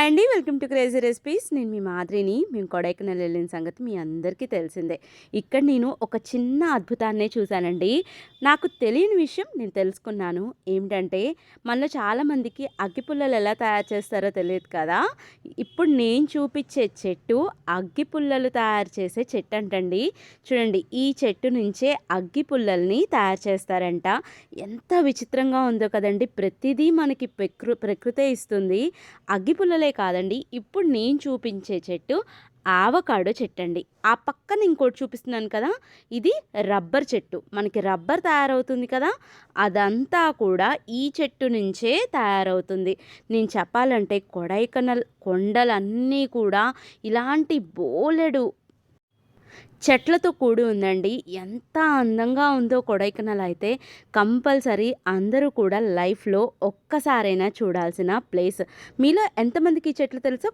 Hi అండి welcome to crazy recipes. నేను మీ మాదిరిని మేము కొడైకెనాల్ వెళ్ళిన సంగతి మీ అందరికీ తెలిసిందే. ఇక్కడ నేను ఒక చిన్న అద్భుతాన్నే చూశానండి. నాకు తెలియని విషయం నేను తెలుసుకున్నాను. ఏమిటంటే మనలో చాలామందికి అగ్గిపుల్లలు ఎలా తయారు చేస్తారో తెలియదు కదా. ఇప్పుడు నేను చూపించే చెట్టు అగ్గిపుల్లలు తయారు చేసే చెట్టు అంటండి. చూడండి ఈ చెట్టు నుంచే అగ్గిపుల్లల్ని తయారు చేస్తారంట. ఎంత విచిత్రంగా ఉందో కదండి. ప్రతిదీ మనకి ప్రకృ ప్రకృతే ఇస్తుంది. అగ్గిపుల్లలే కాదండి. ఇప్పుడు నేను చూపించే చెట్టు ఆవకాడో చెట్టు అండి ఆ పక్కన ఇంకోటి చూపిస్తున్నాను కదా ఇది రబ్బర్ చెట్టు. మనకి రబ్బర్ తయారవుతుంది కదా అదంతా కూడా ఈ చెట్టు నుంచే తయారవుతుంది. నేను చెప్పాలంటే కొడైకనల్ కొండలన్నీ కూడా ఇలాంటి బోలెడు చెట్లతో కూడి ఉందండి. ఎంత అందంగా ఉందో కొడైకెనాల్ అయితే కంపల్సరీ అందరూ కూడా లైఫ్లో ఒక్కసారైనా చూడాల్సిన ప్లేస్. మీలో ఎంతమందికి ఈ చెట్లు తెలుసో